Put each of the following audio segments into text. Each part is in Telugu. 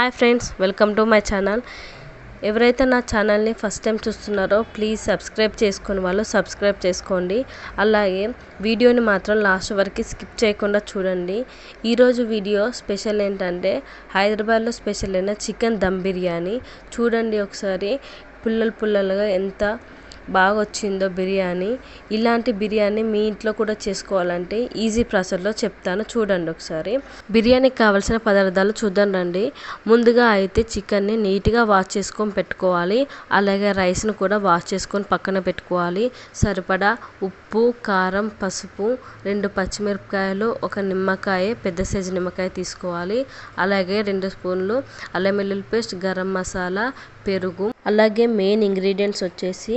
Hi friends welcome to my channel ఎవరైతే నా ఛానల్ని ఫస్ట్ టైం చూస్తున్నారో ప్లీజ్ సబ్స్క్రైబ్ చేసుకుని వాళ్ళు సబ్స్క్రైబ్ చేసుకోండి. అలాగే వీడియోని మాత్రం లాస్ట్ వరకు స్కిప్ చేయకుండా చూడండి. ఈరోజు వీడియో స్పెషల్ ఏంటంటే హైదరాబాద్లో స్పెషల్ అయిన చికెన్ దమ్ బిర్యానీ. చూడండి ఒకసారి పుల్లలు పుల్లలుగా ఎంత బాగా వచ్చిందో బిర్యానీ ఇలాంటి బిర్యానీ మీ ఇంట్లో కూడా చేసుకోవాలంటే ఈజీ ప్రాసెస్లో చెప్తాను చూడండి ఒకసారి. బిర్యానీకి కావాల్సిన పదార్థాలు చూద్దాం రండి. ముందుగా అయితే చికెన్ని నీట్గా వాష్ చేసుకొని పెట్టుకోవాలి. అలాగే రైస్ను కూడా వాష్ చేసుకొని పక్కన పెట్టుకోవాలి. సరిపడా ఉప్పు కారం పసుపు రెండు పచ్చిమిరపకాయలు ఒక నిమ్మకాయ పెద్ద సైజు నిమ్మకాయ తీసుకోవాలి. అలాగే రెండు స్పూన్లు అల్లం వెల్లుల్లి పేస్ట్ గరం మసాలా పెరుగు. అలాగే మెయిన్ ఇంగ్రీడియంట్స్ వచ్చేసి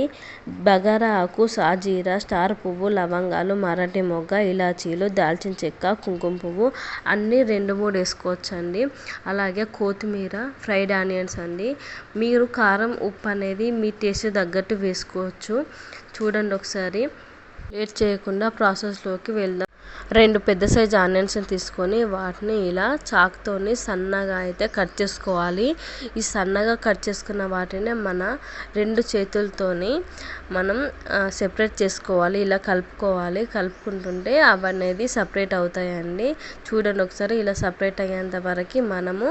బగారా ఆకు సాజీరా స్టార్ పువ్వు లవంగాలు మరాఠీ మొగ్గ ఇలాచీలు దాల్చిన చెక్క కుంకుమ పువ్వు అన్నీ రెండు మూడు వేసుకోవచ్చండి. అలాగే కొత్తిమీర ఫ్రైడ్ ఆనియన్స్ అండి. మీరు కారం ఉప్పు అనేది మీ టేస్ట్ తగ్గట్టు వేసుకోవచ్చు. చూడండి ఒకసారి. లేట్ చేయకుండా ప్రాసెస్లోకి వెళ్దాం. రెండు పెద్ద సైజు ఆనియన్స్ని తీసుకొని వాటిని ఇలా చాక్తోని సన్నగా అయితే కట్ చేసుకోవాలి. ఈ సన్నగా కట్ చేసుకున్న వాటిని మన రెండు చేతులతోని మనం సెపరేట్ చేసుకోవాలి. ఇలా కలుపుకోవాలి. కలుపుకుంటుంటే అవి అనేది సపరేట్ అవుతాయండి. చూడండి ఒకసారి ఇలా సపరేట్ అయ్యేంత వరకు మనము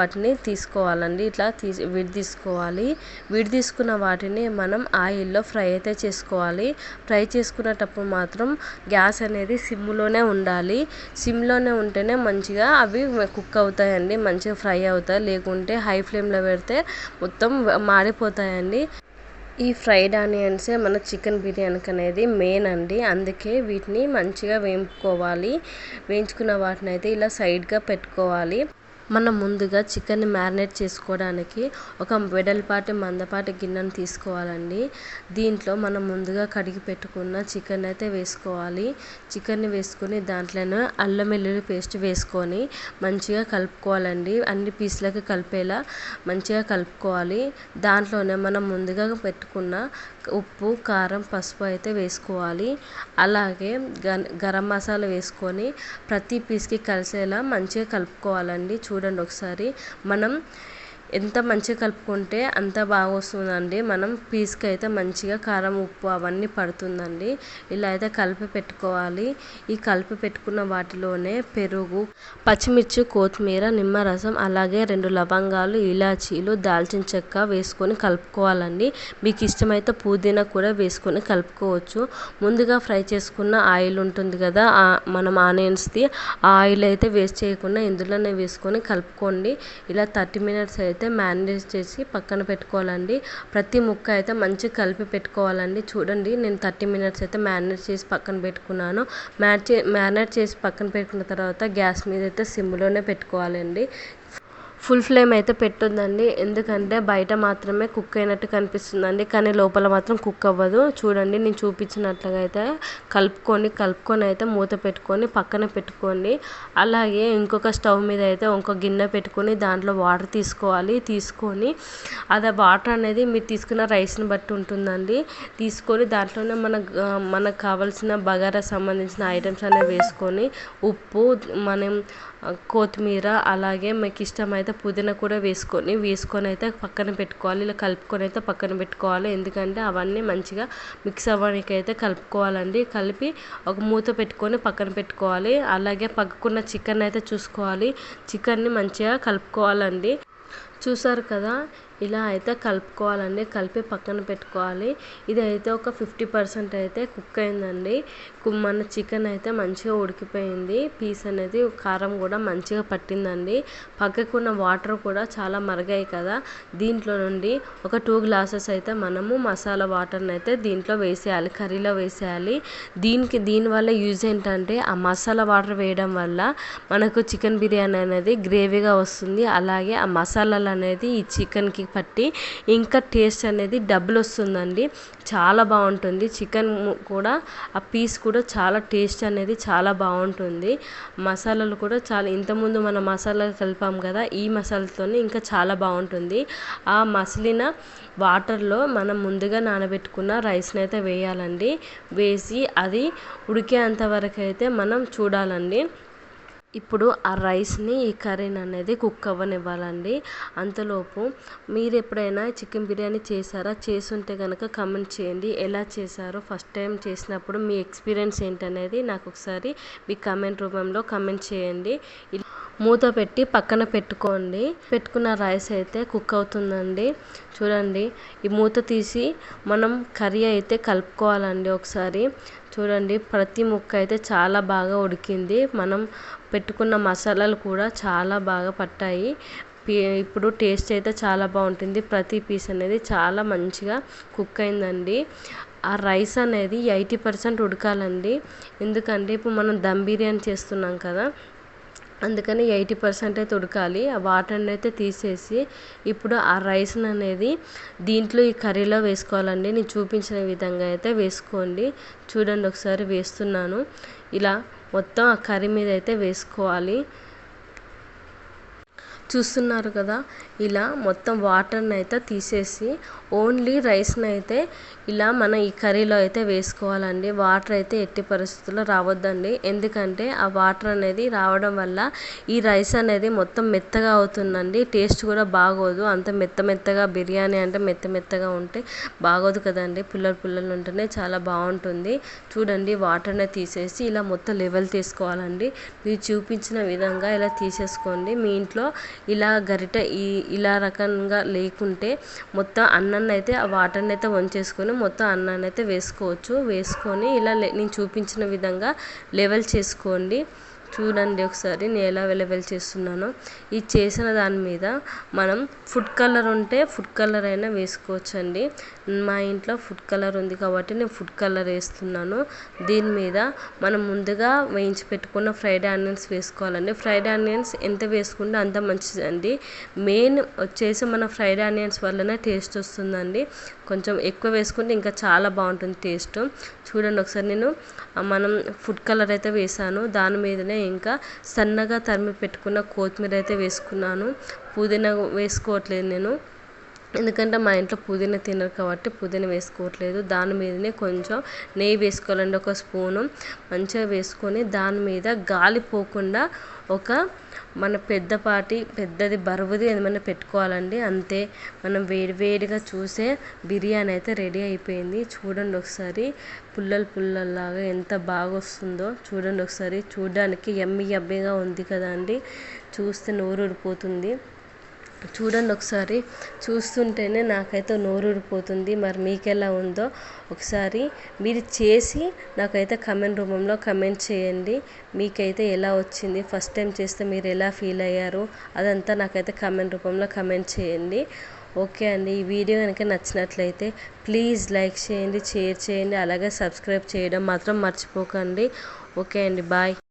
వాటిని తీసుకోవాలండి. ఇట్లా తీసి విడి తీసుకోవాలి. విడి తీసుకున్న వాటిని మనం ఆయిల్లో ఫ్రై అయితే చేసుకోవాలి. ఫ్రై చేసుకునేటప్పుడు మాత్రం గ్యాస్ అనేది సిమ్లో సిమ్లోనే ఉండాలి. సిమ్లోనే ఉంటేనే మంచిగా అవి కుక్ అవుతాయండి మంచిగా ఫ్రై అవుతాయి. లేకుంటే హై ఫ్లేమ్లో పెడితే మొత్తం మాడిపోతాయండి. ఈ ఫ్రైడ్ ఆనియన్సే మన చికెన్ బిర్యానీకి అనేది మెయిన్ అండి. అందుకే వీటిని మంచిగా వేయించుకోవాలి. వేయించుకున్న వాటిని అయితే ఇలా సైడ్గా పెట్టుకోవాలి. మనం ముందుగా చికెన్ని మ్యారినేట్ చేసుకోవడానికి ఒక వెడల్పాటి మందపాటి గిన్నెను తీసుకోవాలండి. దీంట్లో మనం ముందుగా కడిగి పెట్టుకున్న చికెన్ అయితే వేసుకోవాలి. చికెన్ని వేసుకుని దాంట్లోనే అల్లం వెల్లుల్లి పేస్ట్ వేసుకొని మంచిగా కలుపుకోవాలండి. అన్ని పీసులకు కలిపేలా మంచిగా కలుపుకోవాలి. దాంట్లోనే మనం ముందుగా పెట్టుకున్న ఉప్పు కారం పసుపు అయితే వేసుకోవాలి. అలాగే గరం మసాలా వేసుకొని ప్రతి పీస్కి కలిసేలా మంచిగా కలుపుకోవాలండి. చూ చూడండి ఒకసారి. మనం ఎంత మంచిగా కలుపుకుంటే అంత బాగా వస్తుందండి మనం పీస్కి అయితే మంచిగా కారం ఉప్పు అవన్నీ పడుతుందండి. ఇలా అయితే కలిపి పెట్టుకోవాలి. ఈ కలిపి పెట్టుకున్న వాటిలోనే పెరుగు పచ్చిమిర్చి కొత్తిమీర నిమ్మరసం అలాగే రెండు లవంగాలు ఇలాచీలు దాల్చిన చెక్క వేసుకొని కలుపుకోవాలండి. మీకు ఇష్టమైతే పుదీనా కూడా వేసుకొని కలుపుకోవచ్చు. ముందుగా ఫ్రై చేసుకున్న ఆయిల్ ఉంటుంది కదా మనం ఆనియన్స్ది ఆ ఆయిల్ అయితే వేస్ట్ చేయకుండా ఇందులోనే వేసుకొని కలుపుకోండి. ఇలా థర్టీ మినిట్స్ అయితే అయితే మ్యారినేట్ చేసి పక్కన పెట్టుకోవాలండి. ప్రతి ముక్క అయితే మంచిగా కలిపి పెట్టుకోవాలండి. చూడండి నేను థర్టీ మినిట్స్ అయితే మ్యారినేట్ చేసి పక్కన పెట్టుకున్నాను. మ్యారినేట్ మ్యారినేట్ చేసి పక్కన పెట్టుకున్న తర్వాత గ్యాస్ మీద అయితే సిమ్లోనే పెట్టుకోవాలండి. ఫుల్ ఫ్లేమ్ అయితే పెట్టొద్దండి ఎందుకంటే బయట మాత్రమే కుక్ అయినట్టు కనిపిస్తుందండి. కానీ లోపల మాత్రం కుక్ అవ్వదు. చూడండి నేను చూపించినట్లుగా అయితే కలుపుకొని కలుపుకొని అయితే మూత పెట్టుకొని పక్కన పెట్టుకోండి. అలాగే ఇంకొక స్టవ్ మీద అయితే ఇంకొక గిన్నె పెట్టుకొని దాంట్లో వాటర్ తీసుకోవాలి. తీసుకొని అది వాటర్ అనేది మీరు తీసుకున్న రైస్ని బట్టి ఉంటుందండి. తీసుకొని దాంట్లోనే మన మనకు కావాల్సిన బగారా సంబంధించిన ఐటమ్స్ అనేవి వేసుకొని ఉప్పు మనం కొత్తిమీర అలాగే మీకు ఇష్టమైతే పుదీనా కూడా వేసుకొని వేసుకొని అయితే పక్కన పెట్టుకోవాలి. ఇలా కలుపుకొని అయితే పక్కన పెట్టుకోవాలి. ఎందుకంటే అవన్నీ మంచిగా మిక్స్ అవ్వడానికి అయితే కలుపుకోవాలండి. కలిపి ఒక మూత పెట్టుకొని పక్కన పెట్టుకోవాలి. అలాగే పక్కకున్న చికెన్ అయితే చూసుకోవాలి. చికెన్ని మంచిగా కలుపుకోవాలండి. చూసారు కదా ఇలా అయితే కలుపుకోవాలండి కలిపి పక్కన పెట్టుకోవాలి. ఇది అయితే ఒక ఫిఫ్టీ పర్సెంట్ అయితే కుక్ అయిందండి. మన చికెన్ అయితే మంచిగా ఉడికిపోయింది. పీస్ అనేది కారం కూడా మంచిగా పట్టిందండి. పక్కకున్న వాటర్ కూడా చాలా మరిగాయి కదా. దీంట్లో నుండి ఒక టూ గ్లాసెస్ అయితే మనము మసాలా వాటర్ని అయితే దీంట్లో వేసేయాలి కర్రీలో వేసేయాలి. దీనికి దీనివల్ల యూజ్ ఏంటంటే ఆ మసాలా వాటర్ వేయడం వల్ల మనకు చికెన్ బిర్యానీ అనేది గ్రేవీగా వస్తుంది. అలాగే ఆ మసాలాలు అనేది ఈ చికెన్కి పట్టి ఇంకా టేస్ట్ అనేది డబుల్ వస్తుందండి. చాలా బాగుంటుంది. చికెన్ కూడా ఆ పీస్ కూడా చాలా టేస్ట్ అనేది చాలా బాగుంటుంది. మసాలాలు కూడా చాలా ఇంతకుముందు మనం మసాలాలు కలిపాం కదా ఈ మసాలాతోనే ఇంకా చాలా బాగుంటుంది. ఆ మసిలిన వాటర్లో మనం ముందుగా నానబెట్టుకున్న రైస్ని అయితే వేయాలండి. వేసి అది ఉడికేంత వరకు అయితే మనం చూడాలండి. ఇప్పుడు ఆ రైస్ని ఈ కర్రీని అనేది కుక్ అవ్వనివ్వాలండి. అంతలోపు మీరు ఎప్పుడైనా చికెన్ బిర్యానీ చేశారా? చేసుంటే కనుక కమెంట్ చేయండి. ఎలా చేశారో ఫస్ట్ టైం చేసినప్పుడు మీ ఎక్స్పీరియన్స్ ఏంటనేది నాకు ఒకసారి మీ కమెంట్ రూపంలో కమెంట్ చేయండి. మూత పెట్టి పక్కన పెట్టుకోండి. పెట్టుకున్న రైస్ అయితే కుక్ అవుతుందండి. చూడండి ఈ మూత తీసి మనం కర్రీ అయితే కలుపుకోవాలండి ఒకసారి. చూడండి ప్రతి ముక్క అయితే చాలా బాగా ఉడికింది. మనం పెట్టుకున్న మసాలాలు కూడా చాలా బాగా పట్టాయి. ఇప్పుడు టేస్ట్ అయితే చాలా బాగుంటుంది. ప్రతి పీస్ అనేది చాలా మంచిగా కుక్ అయిందండి. ఆ రైస్ అనేది ఎయిటీ పర్సెంట్ ఉడకాలండి. ఎందుకంటే ఇప్పుడు మనం దమ్ బిర్యానీ చేస్తున్నాం కదా అందుకని ఎయిటీ పర్సెంట్ అయితే ఉడకాలి ఆ వాటర్ని అయితే తీసేసి ఇప్పుడు ఆ రైస్ని అనేది దీంట్లో ఈ కర్రీలో వేసుకోవాలండి. నేను చూపించిన విధంగా అయితే వేసుకోండి. చూడండి ఒకసారి వేస్తున్నాను. ఇలా మొత్తం ఆ కర్రీ మీద అయితే వేసుకోవాలి. చూస్తున్నారు కదా ఇలా మొత్తం వాటర్ని అయితే తీసేసి ఓన్లీ రైస్ని అయితే ఇలా మనం ఈ కర్రీలో అయితే వేసుకోవాలండి. వాటర్ అయితే ఎట్టి పరిస్థితుల్లో రావద్దండి. ఎందుకంటే ఆ వాటర్ అనేది రావడం వల్ల ఈ రైస్ అనేది మొత్తం మెత్తగా అవుతుందండి. టేస్ట్ కూడా బాగోదు. అంత మెత్త మెత్తగా బిర్యానీ అంటే మెత్త మెత్తగా ఉంటే బాగోదు కదండి. పుల్లలు పుల్లలు ఉంటేనే చాలా బాగుంటుంది. చూడండి వాటర్ని తీసేసి ఇలా మొత్తం లెవెల్ తీసుకోవాలండి. మీరు చూపించిన విధంగా ఇలా తీసేసుకోండి. మీ ఇంట్లో ఇలా గరిట ఈ ఇలా రకంగా లేకుంటే మొత్తం అన్నాన్ని అయితే ఆ వాటర్ని అయితే వంచేసుకొని మొత్తం అన్నాన్ని అయితే వేసుకోవచ్చు. వేసుకొని ఇలా నేను చూపించిన విధంగా లెవెల్ చేసుకోండి. చూడండి ఒకసారి నేను ఎలా లెవెల్ చేస్తున్నానో. ఈ చేసిన దాని మీద మనం ఫుడ్ కలర్ ఉంటే ఫుడ్ కలర్ అయినా వేసుకోవచ్చు అండి మా ఇంట్లో ఫుడ్ కలర్ ఉంది కాబట్టి నేను ఫుడ్ కలర్ వేస్తున్నాను. దీని మీద మనం ముందుగా వేయించి పెట్టుకున్న ఫ్రైడ్ ఆనియన్స్ వేసుకోవాలండి. ఫ్రైడ్ ఆనియన్స్ ఎంత వేసుకుంటే అంత మంచిదండి. మెయిన్ వచ్చేసి మన ఫ్రైడ్ ఆనియన్స్ వల్లనే టేస్ట్ వస్తుందండి. కొంచెం ఎక్కువ వేసుకుంటే ఇంకా చాలా బాగుంటుంది టేస్ట్. చూడండి ఒకసారి నేను మనం ఫుడ్ కలర్ అయితే వేసాను దాని మీదనే ఇంకా సన్నగా తరిమి పెట్టుకున్న కొత్తిమీర అయితే వేసుకున్నాను. పుదీనా వేసుకోవట్లేదు నేను. ఎందుకంటే మా ఇంట్లో పుదీనా తినరు కాబట్టి పుదీనా వేసుకోవట్లేదు. దాని మీదనే కొంచెం నెయ్యి వేసుకోవాలండి ఒక స్పూను. మంచిగా వేసుకొని దాని మీద గాలి పోకుండా ఒక మన పెద్దపాటి పెద్దది బరువుది ఏమైనా పెట్టుకోవాలండి. అంతే మనం వేడివేడిగా చూసే బిర్యానీ అయితే రెడీ అయిపోయింది. చూడండి ఒకసారి పుల్లలు పుల్లల్లాగా ఎంత బాగా వస్తుందో చూడండి ఒకసారి చూడడానికి ఎమ్మి ఎమ్మిగా ఉంది కదా అండి చూస్తే నోరు ఊడిపోతుంది చూడండి ఒకసారి. చూస్తుంటేనే నాకైతే నోరూరిపోతుంది మరి మీకు ఎలా ఉందో ఒకసారి మీరు చేసి నాకైతే కమెంట్ రూపంలో కమెంట్ చేయండి. మీకైతే ఎలా వచ్చింది? ఫస్ట్ టైం చేస్తే మీరు ఎలా ఫీల్ అయ్యారు? అదంతా నాకైతే కమెంట్ రూపంలో కమెంట్ చేయండి. ఓకే అండి. ఈ వీడియో కనుక నచ్చినట్లయితే ప్లీజ్ లైక్ చేయండి షేర్ చేయండి అలాగే సబ్స్క్రైబ్ చేయడం మాత్రం మర్చిపోకండి. ఓకే అండి. బాయ్.